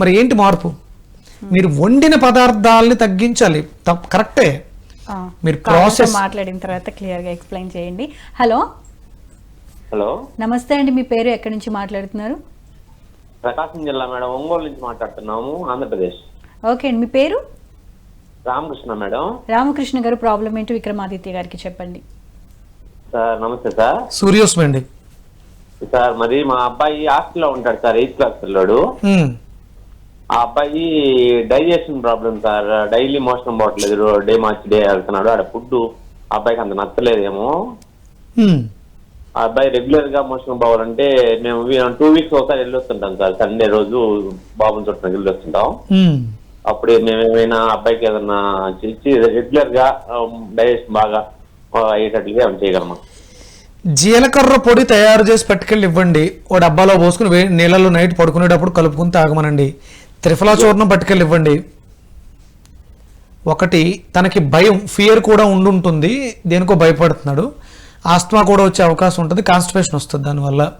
మరి ఏంటి మార్పు? మీరు వండిన పదార్థాలని తగ్గించాలి. కరెక్టే. మీరు ప్రాసెస్ మాట్లాడిన తర్వాత క్లియర్గా ఎక్స్ప్లెయిన్ చేయండి. హలో? హలో? నమస్తే అండి మీ పేరు ఎక్కడి నుంచి మాట్లాడుతున్నారు? ప్రకాశం జిల్లా మేడం ఒంగోలు నుంచి మాట్లాడుతున్నాము ఆంధ్రప్రదేశ్. ఓకే అండి మీ పేరు? రామకృష్ణ మేడం. రామకృష్ణ గారు ప్రాబ్లం ఏంటో? విక్రమాదిత్య గారికి చెప్పండి. సార్ నమస్తే సార్. సూర్యోస్మి అండి సార్ మరి మా అబ్బాయి హాస్టల్లో ఉంటాడు సార్ ఎయిత్ క్లాస్ పిల్లోడు. ఆ అబ్బాయి digestion problem sir. Daily motion పోవట్లేదు డే మార్చి డే వెళ్తున్నాడు. ఆడ ఫుడ్ అబ్బాయికి అంత నచ్చలేదేమో. ఆ అబ్బాయి రెగ్యులర్గా మోషన్ పోవాలంటే మేము టూ వీక్స్ ఒకసారి వెళ్ళొస్తుంటాం సార్. సండే రోజు బాబుని చుట్టూ వెళ్ళొస్తుంటాం. ఉమ్. అప్పుడు మేము ఏమైనా అబ్బాయికి ఏదన్నా చేసి రెగ్యులర్గా డైజెషన్ బాగా అయ్యేటట్లుగా ఏమైనా చేయగలమా? జీలకర్ర పొడి తయారు చేసి పట్టుకెళ్ళి ఇవ్వండి. ఓ డబ్బాలో పోసుకుని నీళ్ళలో నైట్ పడుకునేటప్పుడు కలుపుకుని తాగమనండి. త్రిఫలా చూర్ణం పట్టుకెళ్ళి ఇవ్వండి ఒకటి తనకి భయం ఫియర్ కూడా ఉండుంటుంది. దేనికో భయపడుతున్నాడు. ఆస్మా కూడా వచ్చే అవకాశం ఉంటుంది. కాన్స్టిపేషన్ వస్తుంది దానివల్ల.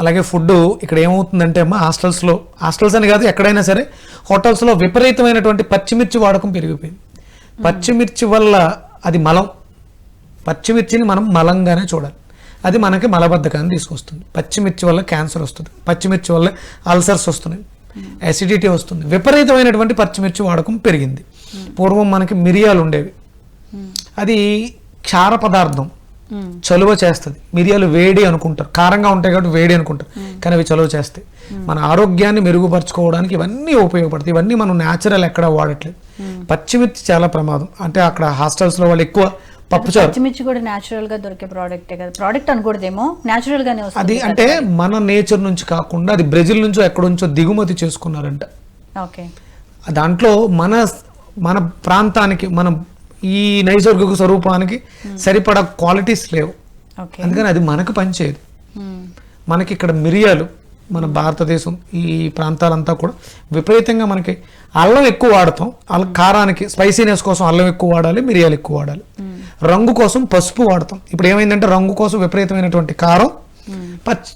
అలాగే ఫుడ్ ఇక్కడ ఏమవుతుందంటే అమ్మా హాస్టల్స్లో హాస్టల్స్ అని కాదు ఎక్కడైనా సరే హోటల్స్లో విపరీతమైనటువంటి పచ్చిమిర్చి వాడకం పెరిగిపోయింది. పచ్చిమిర్చి వల్ల అది మలం. పచ్చిమిర్చిని మనం మలంగానే చూడాలి. అది మనకి మలబద్ధకాన్ని తీసుకొస్తుంది. పచ్చిమిర్చి వల్ల క్యాన్సర్ వస్తుంది. పచ్చిమిర్చి వల్ల అల్సర్స్ వస్తున్నాయి. అసిడిటీ వస్తుంది. విపరీతమైనటువంటి పచ్చిమిర్చి వాడకం పెరిగింది. పూర్వం మనకి మిరియాలు ఉండేవి. అది క్షార పదార్థం. చలువ చేస్తుంది. మిరియాలు వేడి అనుకుంటారు. కారంగా ఉంటాయి కాబట్టి వేడి అనుకుంటారు. కానీ అవి చలువ చేస్తాయి. మన ఆరోగ్యాన్ని మెరుగుపరచుకోవడానికి ఇవన్నీ ఉపయోగపడతాయి. ఇవన్నీ మనం న్యాచురల్ ఎక్కడ వాడట్లేదు. పచ్చిమిర్చి చాలా ప్రమాదం. అంటే అక్కడ హాస్టల్స్లో వాళ్ళు ఎక్కువ పప్పుచారు పచ్చిమిర్చి కూడా న్యాచురల్గా దొరికే ప్రోడక్టే కదా. ప్రోడక్ట్ అనకూడదేమో న్యాచురల్ గానే వస్తుంది అది అంటే మన నేచర్ నుంచి కాకుండా అది బ్రెజిల్ నుంచో ఎక్కడి నుంచో దిగుమతి చేసుకున్నారంట. ఓకే. దాంట్లో మన మన ప్రాంతానికి మన ఈ నైసర్గిక స్వరూపానికి సరిపడా క్వాలిటీస్ లేవు. అందుకని అది మనకు పనిచేయదు. మ్మ్. మనకి ఇక్కడ మిరియాలు మన భారతదేశం ఈ ప్రాంతాలంతా కూడా విపరీతంగా మనకి అల్లం ఎక్కువ వాడతాం. అల్లం కారానికి స్పైసీనెస్ కోసం అల్లం ఎక్కువ వాడాలి మిరియాలు ఎక్కువ వాడాలి. రంగు కోసం పసుపు వాడతాం. ఇప్పుడు ఏమైందంటే రంగు కోసం విపరీతమైనటువంటి కారం పచ్చి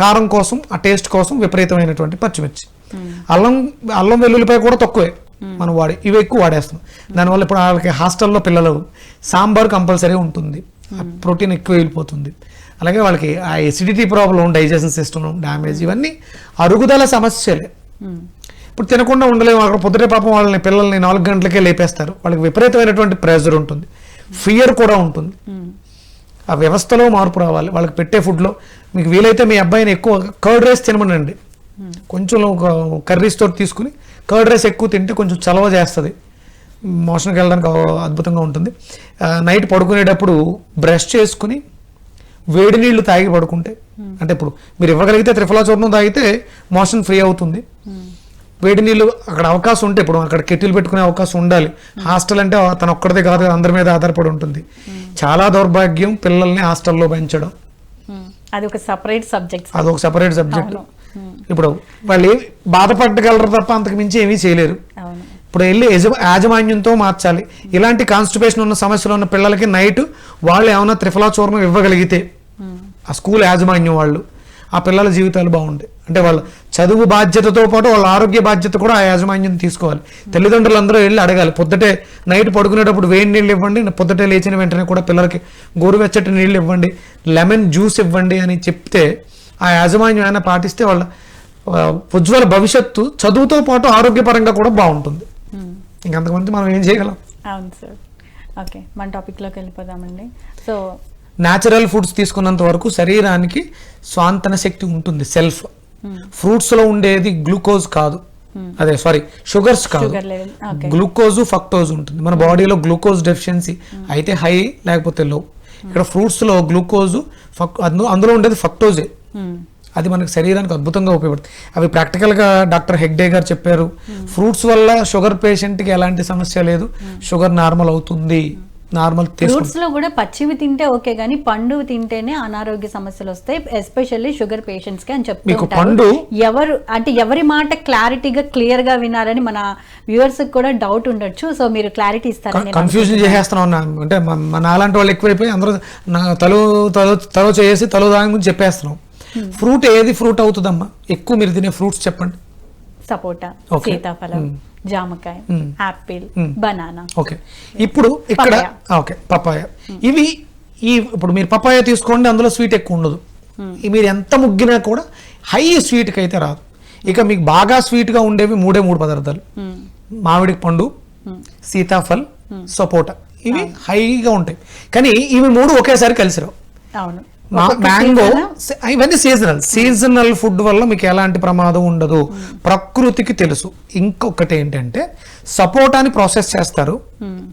కారం కోసం ఆ టేస్ట్ కోసం విపరీతమైనటువంటి పచ్చిమిర్చి. అల్లం అల్లం వెల్లుల్లిపాయ కూడా తక్కువే మనం వాడి ఇవి ఎక్కువ వాడేస్తాం. దానివల్ల ఇప్పుడు వాళ్ళకి హాస్టల్లో పిల్లలు సాంబార్ కంపల్సరీ ఉంటుంది. ప్రోటీన్ ఎక్కువ వెళ్ళిపోతుంది. అలాగే వాళ్ళకి ఆ acidity problem digestion system damage ఇవన్నీ అరుగుదల సమస్యలే. ఇప్పుడు తినకుండా ఉండలేము. అక్కడ పొద్దుటే పాపం వాళ్ళని పిల్లల్ని నాలుగు గంటలకే లేపేస్తారు. వాళ్ళకి విపరీతమైనటువంటి ప్రెజర్ ఉంటుంది. ఫియర్ కూడా ఉంటుంది. ఆ వ్యవస్థలో మార్పు రావాలి. వాళ్ళకి పెట్టే ఫుడ్లో మీకు వీలైతే మీ అబ్బాయిని ఎక్కువ కర్డ్ రైస్ తినమనండి. కొంచెం ఒక తోటి తీసుకుని కర్డ్ రైస్ ఎక్కువ తింటే కొంచెం చలవ చేస్తుంది. మోషన్కి వెళ్ళడానికి అద్భుతంగా ఉంటుంది. నైట్ పడుకునేటప్పుడు బ్రష్ చేసుకుని వేడి నీళ్ళు తాగి పడుకుంటే అంటే ఇప్పుడు మీరు ఇవ్వగలిగితే త్రిఫలా చూర్ణం తాగితే మోషన్ ఫ్రీ అవుతుంది. వేడి నీళ్ళు అక్కడ అవకాశం ఉంటే ఇప్పుడు అక్కడ కెటిల్ పెట్టుకునే అవకాశం ఉండాలి. హాస్టల్ అంటే తన ఒక్కడిదే కాదు అందరి మీద ఆధారపడి ఉంటుంది. చాలా దౌర్భాగ్యం పిల్లల్ని హాస్టల్లో పెంచడం. అది ఒక సపరేట్ సబ్జెక్ట్ అదొక సెపరేట్ సబ్జెక్ట్ ఇప్పుడు వాళ్ళు ఏమి బాధపడగలరు తప్ప అంతకు మించి ఏమీ చేయలేరు. ఇప్పుడు వెళ్ళి యజ- యాజమాన్యంతో మార్చాలి. ఇలాంటి కాన్స్టిపేషన్ ఉన్న సమస్యలు ఉన్న పిల్లలకి నైట్ వాళ్ళు ఏమైనా త్రిఫలా చూర్ణం ఇవ్వగలిగితే ఆ స్కూల్ యాజమాన్యం వాళ్ళు ఆ పిల్లల జీవితాలు బాగుంటాయి. అంటే వాళ్ళ చదువు బాధ్యతతో పాటు వాళ్ళ ఆరోగ్య బాధ్యత కూడా ఆ యాజమాన్యం తీసుకోవాలి. తల్లిదండ్రులు అందరూ వెళ్ళి అడగాలి. పొద్దుటే నైట్ పడుకునేటప్పుడు వేడి నీళ్ళు ఇవ్వండి పొద్దుటే లేచిన వెంటనే కూడా పిల్లలకి గోరువెచ్చటి నీళ్ళు ఇవ్వండి లెమన్ జ్యూస్ ఇవ్వండి అని చెప్తే ఆ యాజమాన్యం అయినా పాటిస్తే వాళ్ళ ఉజ్వల భవిష్యత్తు చదువుతో పాటు ఆరోగ్యపరంగా కూడా బాగుంటుంది. ఇంకంతకుమంది మనం ఏం చేయగలం? అవును సార్ ఓకే మన టాపిక్లోకి వెళ్ళిపోదామండి. సో న్యాచురల్ ఫుడ్స్ తీసుకున్నంత వరకు శరీరానికి స్వాంతన శక్తి ఉంటుంది సెల్ఫ్ ఫ్రూట్స్లో ఉండేది గ్లూకోజ్ కాదు. అదే సారీ షుగర్స్ కాదు. గ్లూకోజ్ ఫక్టోజ్ ఉంటుంది. మన బాడీలో గ్లూకోజ్ డెఫిషియన్సీ అయితే హై లేకపోతే లో ఇక్కడ ఫ్రూట్స్లో గ్లూకోజ్ అందులో ఉండేది ఫక్టోజే అది మనకి శరీరానికి అద్భుతంగా ఉపయోగపడుతుంది. అవి ప్రాక్టికల్గా డాక్టర్ హెగ్డే గారు చెప్పారు. ఫ్రూట్స్ వల్ల షుగర్ పేషెంట్కి ఎలాంటి సమస్య లేదు. షుగర్ నార్మల్ అవుతుంది. నార్మల్ ఫ్రూట్స్లో కూడా పచ్చివి తింటే ఓకే కానీ పండు తింటేనే అనారోగ్య సమస్యలు వస్తాయి ఎస్పెషల్లీ షుగర్ పేషెంట్స్కి అని చెప్తూ ఉంటారు. పండు ఎవరు అంటే ఎవరి మాట క్లారిటీగా క్లియర్గా వినాలని మన వ్యూవర్స్ కూడా డౌట్ ఉండొచ్చు. సో మీరు క్లారిటీ ఇస్తారని నేను కన్ఫ్యూజన్ చేసేస్తున్నాం అంటే మన అలాంటి వాళ్ళు ఎక్కువైపోయి అందరూ తలో తలో తలో చేసి తలో దాని గురించి చెప్పేస్తున్నాం. ఫ్రూట్ ఏది ఫ్రూట్ అవుతుందమ్మా? ఎక్కువ మీరు తినే ఫ్రూట్స్ చెప్పండి. సపోటా. సీతాఫలం. జామకాయ యాపిల్ బనానా. ఓకే. ఇప్పుడు ఇక్కడ. ఓకే పపాయ ఇవి ఈ ఇప్పుడు మీరు పపాయ తీసుకోండి అందులో స్వీట్ ఎక్కువ ఉండదు. మీరు ఎంత ముగ్గినా కూడా హై స్వీట్కి అయితే రాదు. ఇక మీకు బాగా స్వీట్గా ఉండేవి మూడే మూడు పదార్థాలు. మామిడి పండు సీతాఫల్ సపోటా. ఇవి హైగా ఉంటాయి. కానీ ఇవి మూడు ఒకేసారి కలిసి రావు అవును. మ్యాంగో ఇవన్నీ సీజనల్ సీజనల్ ఫుడ్ వల్ల మీకు ఎలాంటి ప్రమాదం ఉండదు. ప్రకృతికి తెలుసు. ఇంకొకటి ఏంటంటే సపోటాని ప్రాసెస్ చేస్తారు.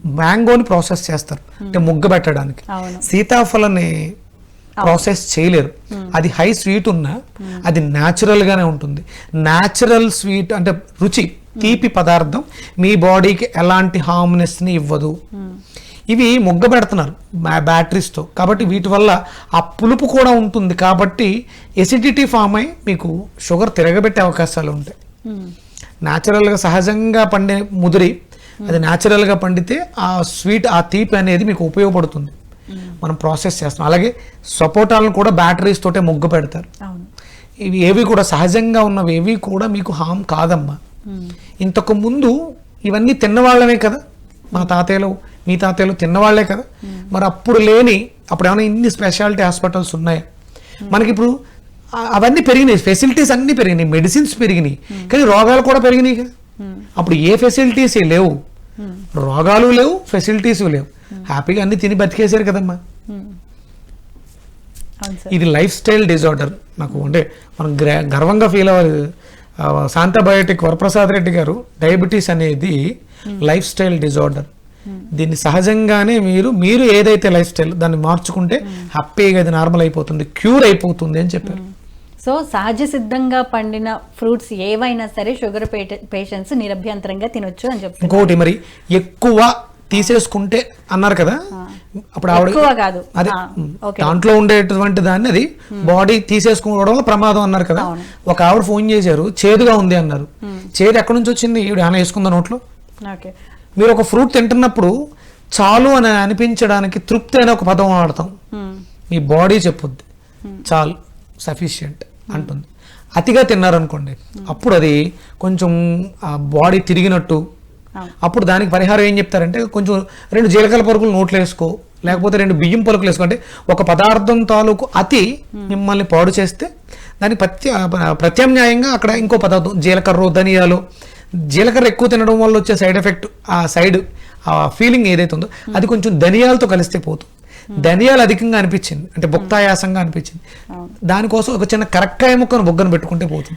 మ్యాంగోని ప్రాసెస్ చేస్తారు. అంటే ముగ్గ పెట్టడానికి. సీతాఫలని ప్రాసెస్ చేయలేరు. అది హై స్వీట్ ఉన్నా అది న్యాచురల్ గానే ఉంటుంది. న్యాచురల్ స్వీట్ అంటే రుచి తీపి పదార్థం మీ బాడీకి ఎలాంటి హార్మ్నెస్ని ఇవ్వదు. ఇవి మొగ్గ పెడుతున్నారు బ్యాటరీస్తో. కాబట్టి వీటి వల్ల ఆ పులుపు కూడా ఉంటుంది. కాబట్టి ఎసిడిటీ ఫామ్ అయి మీకు షుగర్ తిరగబెట్టే అవకాశాలు ఉంటాయి. న్యాచురల్గా సహజంగా పండే ముదిరి అది న్యాచురల్గా పండితే ఆ స్వీట్ ఆ తీపి అనేది మీకు ఉపయోగపడుతుంది. మనం ప్రాసెస్ చేస్తాం అలాగే సపోటాలను కూడా బ్యాటరీస్ తోటే మొగ్గు పెడతారు ఇవి ఏవి కూడా సహజంగా ఉన్నవి ఏవి కూడా మీకు హామ్ కాదమ్మా. ఇంతకు ముందు ఇవన్నీ తిన్నవాళ్ళమే కదా. మా తాతయ్యలు మీ తాతయ్యలు తిన్నవాళ్ళే కదా. మరి అప్పుడు లేని అప్పుడు ఏమైనా ఇన్ని స్పెషాలిటీ హాస్పిటల్స్ ఉన్నాయి? మనకి ఇప్పుడు అవన్నీ పెరిగినాయి ఫెసిలిటీస్ అన్నీ పెరిగినాయి మెడిసిన్స్ పెరిగినాయి కానీ రోగాలు కూడా పెరిగినాయి కదా. అప్పుడు ఏ ఫెసిలిటీస్ లేవు. రోగాలు లేవు ఫెసిలిటీస్ లేవు. హ్యాపీగా అన్ని తిని బతికేశారు కదమ్మా. ఇది లైఫ్ స్టైల్ డిజార్డర్ నాకు అంటే మనం గ్ర- గర్వంగా ఫీల్ అవ్వాలి. ఆ, శాంతా బయోటిక్ వరప్రసాద్ రెడ్డి గారు డయాబెటీస్ అనేది లైఫ్ స్టైల్ డిజార్డర్ దీన్ని సహజంగానే మీరు మీరు ఏదైతే లైఫ్ స్టైల్ దాన్ని మార్చుకుంటే హ్యాపీగా ఇది నార్మల్ అయిపోతుంది క్యూర్ అయిపోతుంది అని చెప్పారు. సో సహజ సిద్ధంగా పండిన ఫ్రూట్స్ ఏవైనా సరే షుగర్ పేషెంట్స్ నిరభ్యంతరంగా తినొచ్చు అని చెప్తున్నారు. ఇంకోటి మరి ఎక్కువ తీసేసుకుంటే అన్నారు కదా అప్పుడు ఆవిడ కాదు. అదే. దాంట్లో ఉండేటువంటి దాన్ని అది బాడీ తీసేసుకోవడం వల్ల ప్రమాదం అన్నారు కదా. ఒక ఆవిడ ఫోన్ చేశారు చేదుగా ఉంది అన్నారు. చేదు ఎక్కడి నుంచి వచ్చింది? ఈవిడ ఏమైనా వేసుకుందా నోట్లో? మీరు ఒక ఫ్రూట్ తింటున్నప్పుడు చాలు అని అనిపించడానికి తృప్తి అనే ఒక పదం వాడతాం. మీ బాడీ చెప్పుద్ది. చాలు సఫిషియంట్ అంటుంది. అతిగా తిన్నారనుకోండి అప్పుడు అది కొంచెం ఆ బాడీ తిరిగినట్టు. అప్పుడు దానికి పరిహారం ఏం చెప్తారంటే కొంచెం రెండు జీలకర్ర పలుకులు నోట్లో వేసుకో లేకపోతే రెండు బియ్యం పలుకులు వేసుకో. అంటే ఒక పదార్థం తాలూకు అతి మిమ్మల్ని పాడు చేస్తే దానికి ప్రత్య ప్రత్యామ్నాయంగా అక్కడ ఇంకో పదార్థం జీలకర్ర ధనియాలు జీలకర్ర ఎక్కువ తినడం వల్ల వచ్చే సైడ్ ఎఫెక్ట్ ఆ సైడ్ ఆ ఫీలింగ్ ఏదైతే ఉందో అది కొంచెం ధనియాలతో కలిస్తే పోతుంది ధనియాలు అధికంగా అనిపించింది అంటే భుక్తాయాసంగా అనిపించింది. దానికోసం ఒక చిన్న కరక్కాయ ముక్కను బొగ్గను పెట్టుకుంటే పోతుంది.